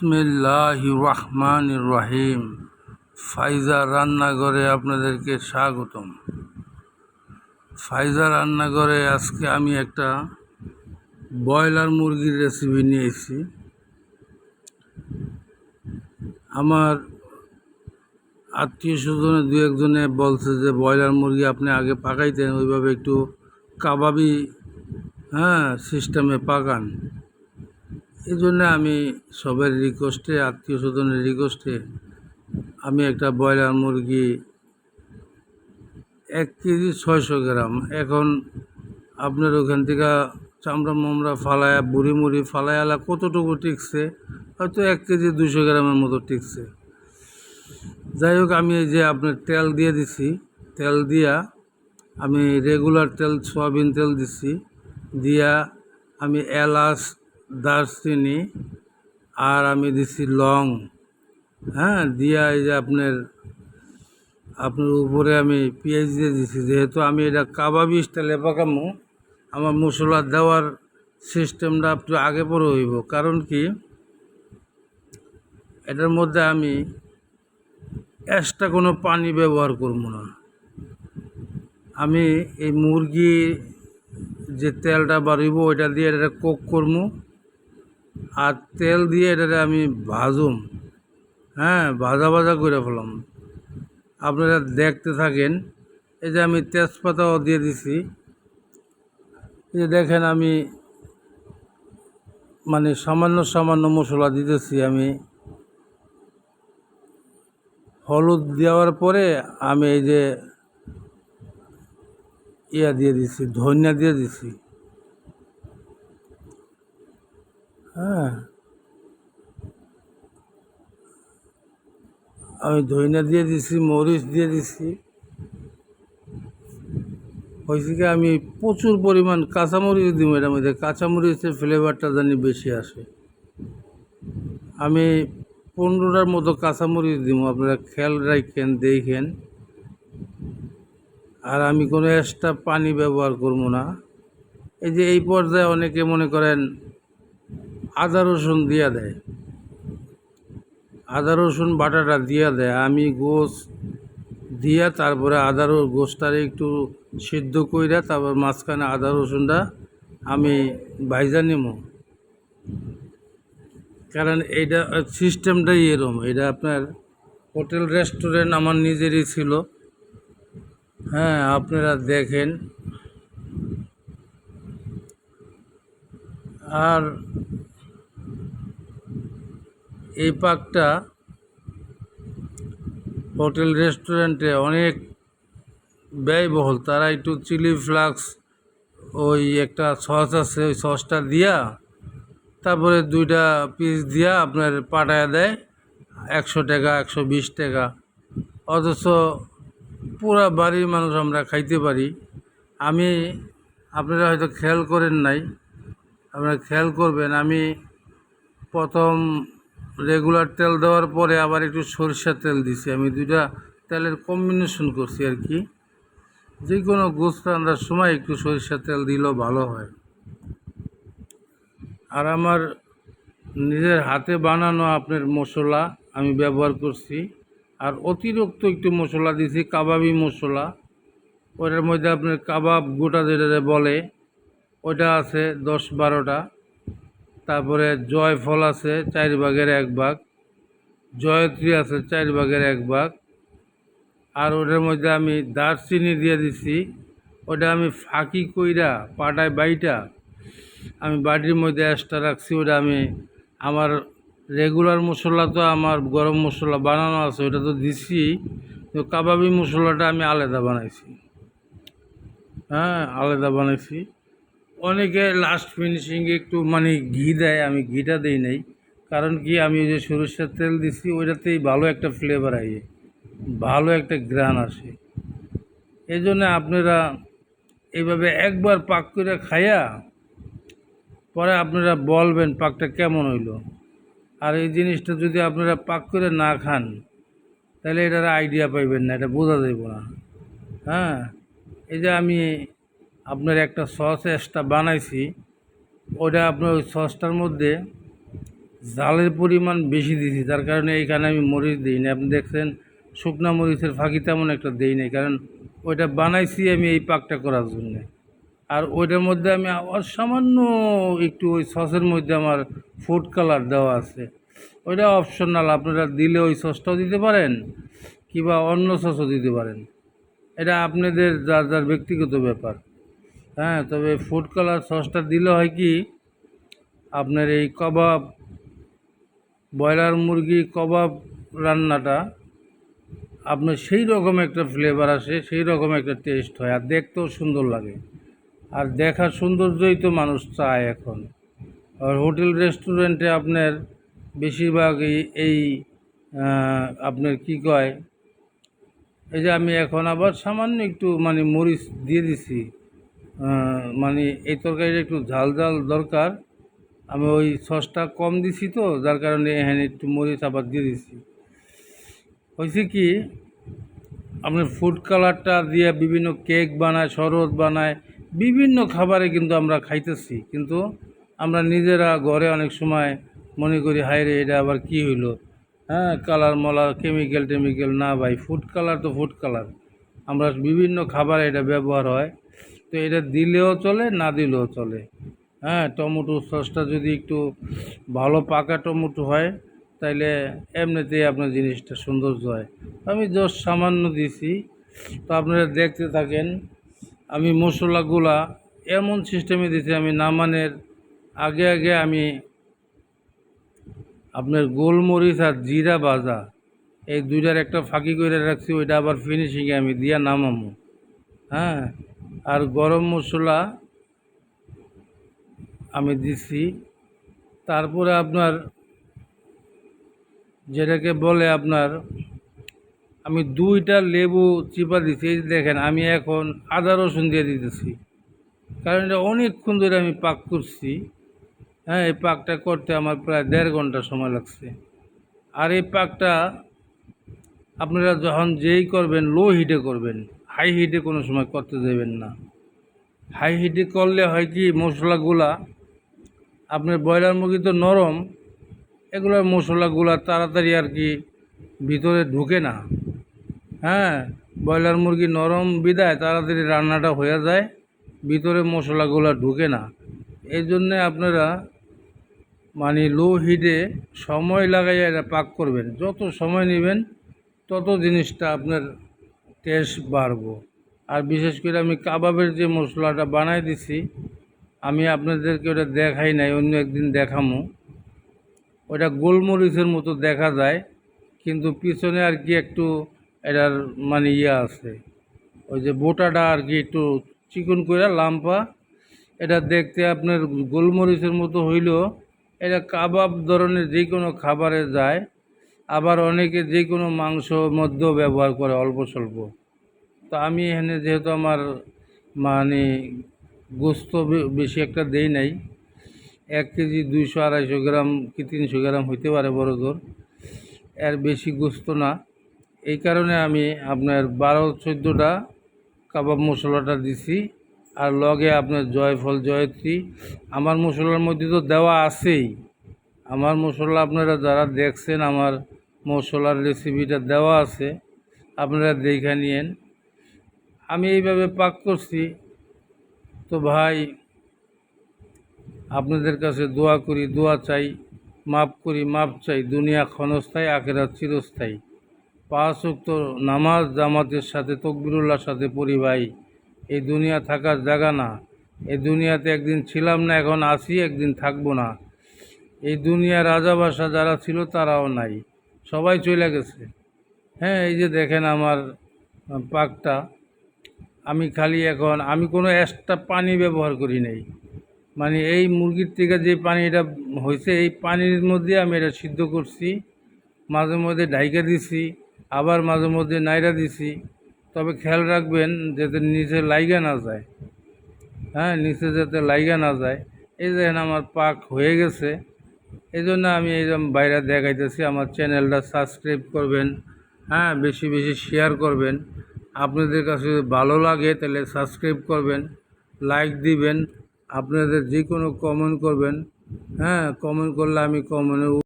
বিসমিল্লাহ রহমান রহিম ফাইজা রান্নাঘরে আপনাদেরকে স্বাগতম। ফাইজা রান্নাঘরে আজকে আমি একটা ব্রয়লার মুরগির রেসিপি নিয়েছি। আমার আত্মীয় স্বজনে দু একজনে বলছে যে, ব্রয়লার মুরগি আপনি আগে পাকাইতেন, ওইভাবে একটু কাবাবি হ্যাঁ সিস্টেমে পাকান। এই জন্য আমি সবের রিকোয়েস্টে আত্মীয় স্বজনের রিকোয়েস্টে আমি একটা ব্রয়লার মুরগি এক কেজি ছয়শো গ্রাম। এখন আপনার ওখান থেকে চামড়া মামড়া ফালায়া, বুড়ি মুড়ি ফালায়ালা কতটুকু টিকছে? হয়তো এক কেজি দুশো গ্রামের মতো টিকছে। যাই হোক, আমি এই যে আপনার তেল দিয়ে দিছি, তেল দিয়া আমি রেগুলার তেল, সয়াবিন তেল দিছি। দিয়া আমি এলাচ দারচিনি আর আমি দিছি লং। হ্যাঁ দিয়া এই যে আপনার আপনার উপরে আমি পেঁয়াজ দিয়ে দিছি। যেহেতু আমি এটা কাবাবি স্টাইলে পাকামো, আমার মশলা দেওয়ার সিস্টেমটা একটু আগে পরে হইব। কারণ কি? এটার মধ্যে আমি এক্সট্রা কোনো পানি ব্যবহার করব না। আমি এই মুরগি যে তেলটা বাড়িব, ওইটা দিয়ে এটা কোক করব। আর তেল দিয়ে এটাকে আমি ভাজুম। হ্যাঁ ভাজা ভাজা করে ফেলাম। আপনারা দেখতে থাকেন, এই যে আমি তেজপাতাও দিয়ে দিছি। এই যে দেখেন আমি মানে সামান্য সামান্য মশলা দিতেছি আমি। হলুদ দেওয়ার পরে আমি এই যে ইয়া দিয়ে দিছি, ধনিয়া দিয়ে দিছি হ্যাঁ আমি ধইনা দিয়ে দিছি, মরিচ দিয়ে দিছি। হয়েছে কি আমি প্রচুর পরিমাণ কাঁচামরিচ দিব এটার মধ্যে। কাঁচামরিচের ফ্লেভারটা জানি বেশি আসে। আমি পনেরোটার মতো কাঁচামরিচ দিব আপনারা খেয়াল রাখেন, দেখেন। আর আমি কোনো এক্সট্রা পানি ব্যবহার করব না। এই যে এই পর্যায়ে অনেকে মনে করেন আদা রসুন দিয়া দেয়। আদা রসুন বাটাটা দিয়া দেয় আমি গোস দিয়া তারপরে আদা গোসটারে একটু সিদ্ধ কইরা তারপর মাঝখানে আদা রসুনটা আমি ভাইজা নেব কারণ এইটা সিস্টেমটাই এরম, এটা আপনার হোটেল, রেস্টুরেন্ট আমার নিজেরই ছিল। হ্যাঁ আপনারা দেখেন। আর এই পাকটা হোটেল, রেস্টুরেন্টে অনেক ব্যয়বহুল। তারা একটু চিলি ফ্লাক্স, ওই একটা সস আছে, ওই সসটা দিয়া তারপরে দুইটা পিস দিয়া আপনার পাঠায় দেয়, একশো টাকা, একশো বিশ টাকা। অথচ পুরা বাড়ির মানুষ আমরা খাইতে পারি। আমি, আপনারা হয়তো খেয়াল করেন নাই, আপনারা খেয়াল করবেন, আমি প্রথম রেগুলার তেল দেওয়ার পরে আবার একটু সরিষার তেল দিছি। আমি দুইটা তেলের কম্বিনেশন করছি আর কি। যে কোনো গোস রান্নার সময় একটু সরিষার তেল দিলেও ভালো হয়। আর আমার নিজের হাতে বানানো আপনার মশলা আমি ব্যবহার করছি। আর অতিরিক্ত একটু মশলা দিছি, কাবাবি মশলা। ওটার মধ্যে আপনার কাবাব গোটা যেটা বলে, ওটা আছে দশ বারোটা। তারপরে জয়ফল আছে, চার ভাগের এক ভাগ। জয়ত্রী আছে, চার ভাগের এক ভাগ। আর ওটার মধ্যে আমি দারচিনি দিয়ে দিছি। ওটা আমি ফাঁকি কইরা পাটায় বাইটা আমি বাটির মধ্যে এক্সট্রা রাখছি। ওটা আমি আমার রেগুলার মশলা তো আমার গরম মশলা বানানো আছে, ওটা তো দিছি। তো কাবাবি মশলাটা আমি আলাদা বানাইছি। হ্যাঁ আলাদা বানাইছি। অনেকে লাস্ট ফিনিশিংয়ে একটু মানে ঘি দেয়, আমি ঘিটা দিই নাই। কারণ কি, আমি ওই যে সরষের তেল দিছি, ওইটাতেই ভালো একটা ফ্লেভার আইয়ে ভালো একটা গ্রান আসে। এই জন্য আপনারা এইভাবে একবার পাক করে খাইয়া, পরে আপনারা বলবেন পাকটা কেমন হইল। আর এই জিনিসটা যদি আপনারা পাক করে না খান, তাহলে এটার আইডিয়া পাইবেন না, এটা বোঝা যাইব না। হ্যাঁ এই যে আমি আপনার একটা সস এক্সট্রা বানাইছি ওটা আপনার ওই সসটার মধ্যে জালের পরিমাণ বেশি দিয়েছি যার কারণে এইখানে আমি মরিচ দিই না আপনি দেখছেন, শুকনা মরিচের ফাঁকি তেমন একটা দিই নাই, কারণ ওইটা বানাইছি আমি এই পাকটা করার জন্য। আর ওইটার মধ্যে আমি আবার সামান্য একটু ওই সসের মধ্যে আমার ফুড কালার দেওয়া আছে। ওইটা অপশনাল আপনারা দিলে ওই সসটাও দিতে পারেন, কিংবা অন্য সসও দিতে পারেন। এটা আপনাদের, যার যার ব্যক্তিগত ব্যাপার। হ্যাঁ তবে ফুড কালার সসটা দিলে হয় কি, আপনার এই কবাব, ব্রয়লার মুরগি কবাব রান্নাটা, আপনার সেই রকম একটা ফ্লেভার আসে, সেই রকম একটা টেস্ট হয় আর দেখতেও সুন্দর লাগে। আর দেখার সৌন্দর্যই তো মানুষ চায় এখন। আর হোটেল রেস্টুরেন্টে আপনার বেশিরভাগ এই আপনার কি কয়, এই যে আমি এখন আবার সামান্য একটু মানে মরিচ দিয়ে দিছি। মানে এই তরকারিটা একটু ঝাল ঝাল দরকার। আমি ওই সসটা কম দিছি তো, যার কারণে এখানে একটু মরিচ আবার দিয়ে দিছি। হয়েছে কি আপনার ফুড কালারটা দিয়ে বিভিন্ন কেক বানায়, শরবত বানায়, বিভিন্ন খাবারে কিন্তু আমরা খাইতেছি। কিন্তু আমরা নিজেরা ঘরে অনেক সময় মনে করি হায় রে এটা আবার কি হইল? হ্যাঁ কালার মলার কেমিক্যাল টেমিক্যাল না ভাই ফুড কালার তো ফুড কালার আমরা বিভিন্ন খাবারে এটা ব্যবহার হয়। তো এটা দিলেও চলে, না দিলেও চলে। হ্যাঁ টমেটো সসটা যদি একটু ভালো পাকা টমেটো হয়, তাইলে এমনিতেই আপনার জিনিসটা সৌন্দর্য হয়। আমি জাস্ট সামান্য দিছি। তো আপনারা দেখতে থাকেন, আমি মশলাগুলা এমন সিস্টেমে দিছি, আমি নামানের আগে আগে আমি আপনার গোলমরিচ আর জিরা ভাজা, এই দুইটার একটা ফাঁকি করে রাখছি, ওইটা আবার ফিনিশিংয়ে আমি দিয়া নামামো। হ্যাঁ আর গরম মশলা আমি দিছি। তারপরে আপনার যেটাকে বলে আপনার, আমি দুইটা লেবু চিপা দিছি। এই দেখেন, আমি এখন আদা রসুন দিয়ে দিতেছি। কারণ এটা অনেকক্ষণ ধরে আমি পাক করছি। হ্যাঁ এই পাকটা করতে আমার প্রায় দেড় ঘণ্টা সময় লাগছে। আর এই পাকটা আপনারা যখন যেই করবেন, লো হিটে করবেন। হাই হিটে কোনো সময় করতে দেবেন না। হাই হিটে করলে হয় কি, মশলাগুলা, আপনার ব্রয়লার মুরগি তো নরম এগুলোর মশলাগুলা তাড়াতাড়ি আর কি ভিতরে ঢুকে না। হ্যাঁ ব্রয়লার মুরগি নরম বিদায়, তাড়াতাড়ি রান্নাটা হয়ে যায়, ভিতরে মশলাগুলো ঢুকে না। এই জন্যে আপনারা মানে লো হিটে সময় লাগাইয়া এটা পাক করবেন। যত সময় নেবেন, তত জিনিসটা আপনার টেস্ট বাড়বো। আর বিশেষ করে আমি কাবাবের যে মশলাটা বানাই দিছি, আমি আপনাদেরকে ওটা দেখাই নাই, অন্য একদিন দেখামো। ওটা গোলমরিচের মতো দেখা যায়, কিন্তু পিছনে আর কি একটু এটার মানে ইয়ে আছে। ওই যে বোটাটা আর কি একটু চিকন করে লাম্পা, এটা দেখতে আপনার গোলমরিচের মতো হইলেও, এটা কাবাব ধরনের যে কোনো খাবারে যায় আবার অনেকে যে কোনো মাংস মধ্যেও ব্যবহার করে অল্প স্বল্প। তো আমি এখানে যেহেতু আমার মানে গোস্ত বেশি একটা দেই নাই, এক কেজি দুইশো, আড়াইশো গ্রাম কি তিনশো গ্রাম হইতে পারে বড় জোর এর বেশি গোস্ত না। এই কারণে আমি আপনার বারো, চোদ্দোটা কাবাব মশলাটা দিছি। আর লগে আপনার জয়ফল, জয়ত্রী। আমার মশলার মধ্যে তো দেওয়া আছেই। আমার মশলা আপনারা যারা দেখছেন, আমার মশলার রেসিপিটা দেওয়া আছে। আপনারা দেখে নিয়েন। আমি এইভাবে পাক করছি। তো ভাই, আপনাদের কাছে দোয়া করি, দোয়া চাই মাপ করি মাপ চাই। দুনিয়া ক্ষণস্থায়ী আখেরা চিরস্থায়ী। পাঁচ উক্ত নামাজ জামাতের সাথে, তকবিরুল্লাহর সাথে পড়ি ভাই। এই দুনিয়া থাকার জায়গা না। এই দুনিয়াতে একদিন ছিলাম না, এখন আছি, একদিন থাকব না। এই দুনিয়া রাজা বাসা যারা ছিল, তারাও নাই। সবাই চলে গেছে। হ্যাঁ এই যে দেখেন আমার পাকটা। আমি খালি এখন, আমি কোনো এক্সট্রা পানি ব্যবহার করি নাই। মানে এই মুরগির থেকে যে পানিটা হয়েছে, এই পানির মধ্যে আমি এটা সিদ্ধ করছি, মাঝে মধ্যে ঢাইকা দিছি, আবার মাঝে মধ্যে নাইরা দিছি। তবে খেয়াল রাখবেন যাতে নিচে লাইগা না যায়। হ্যাঁ নিচে যাতে লাইগা না যায়। এই দেখেন আমার পাক হয়ে গেছে। এই জন্য আমি এইরকম বাইরে দেখাইতেছি। আমার চ্যানেলটা সাবস্ক্রাইব করবেন হ্যাঁ বেশি বেশি শেয়ার করবেন। আপনাদের কাছে যদি ভালো লাগে তাহলে সাবস্ক্রাইব করবেন লাইক দিবেন। আপনাদের যে কোনো কমেন্ট করবেন হ্যাঁ কমেন্ট করলে আমি কমেন্টে